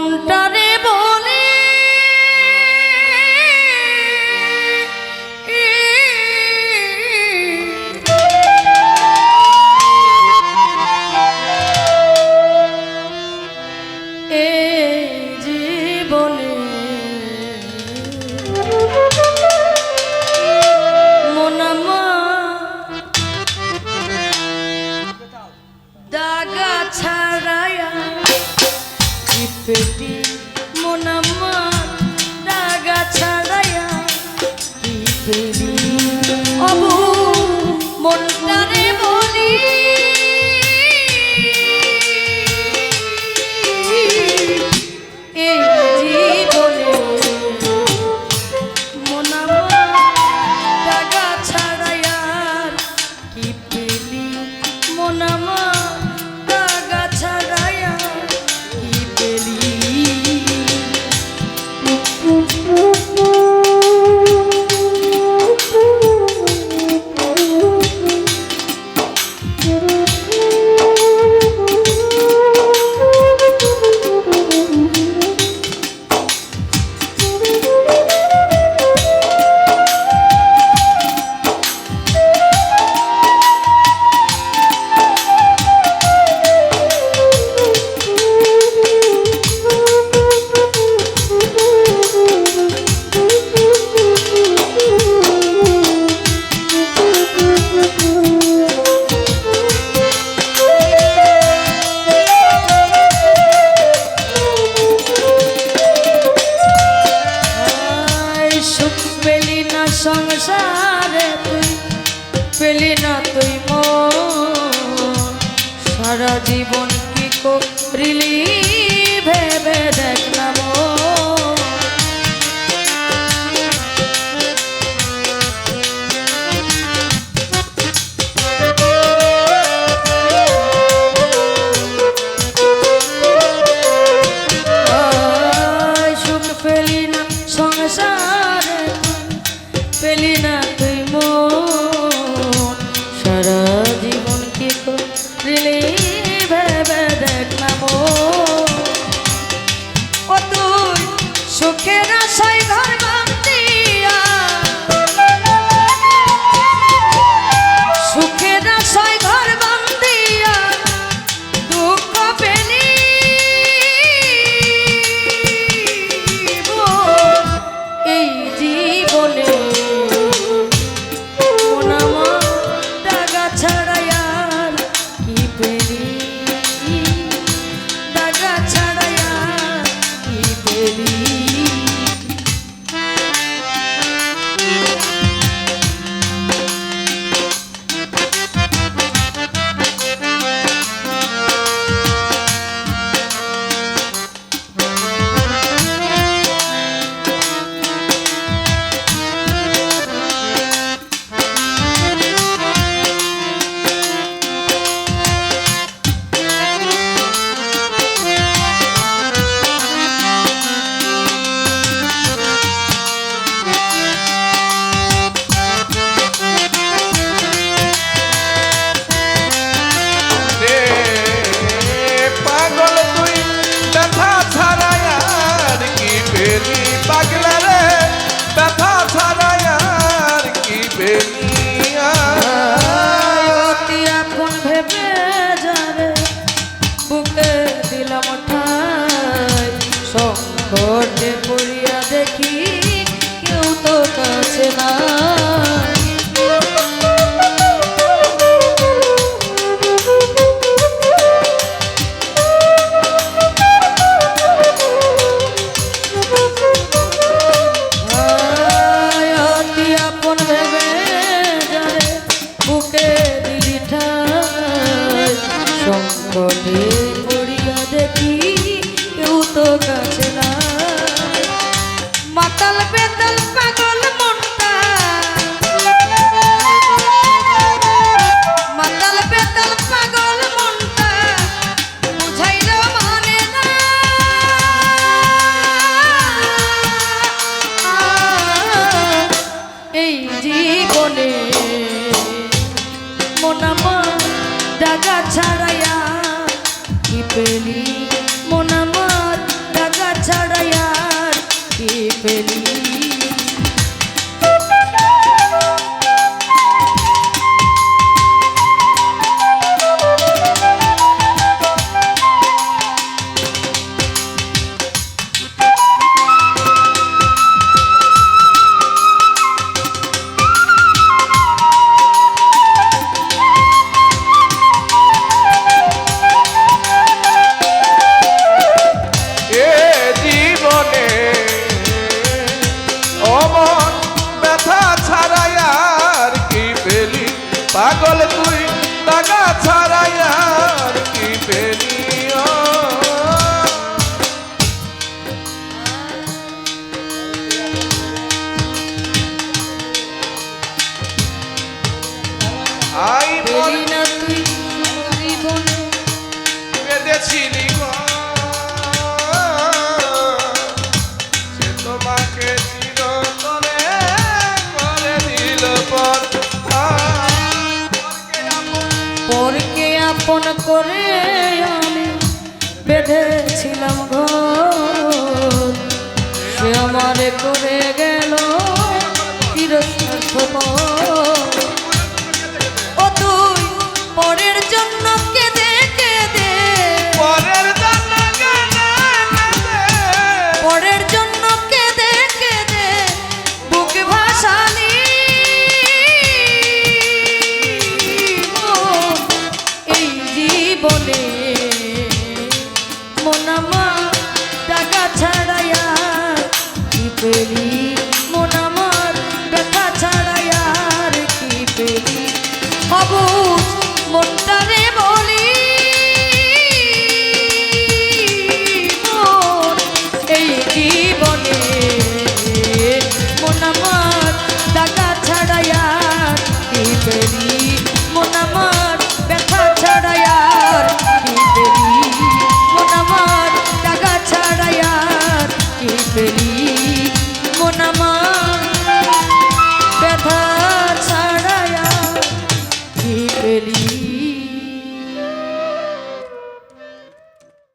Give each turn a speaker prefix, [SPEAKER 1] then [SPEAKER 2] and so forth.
[SPEAKER 1] মনটারে feliz. না তুই সারা জীবন কি করিলি ভেবে দেখ। আসে এই জীবনে মোনামা টাকা ছাড়াইয়া কি পেলি? মোনামা টাকা ছাড়াইয়া কি পেলি? আপন করে আমি বেঁধেছিলাম ঘর সে আমারে করে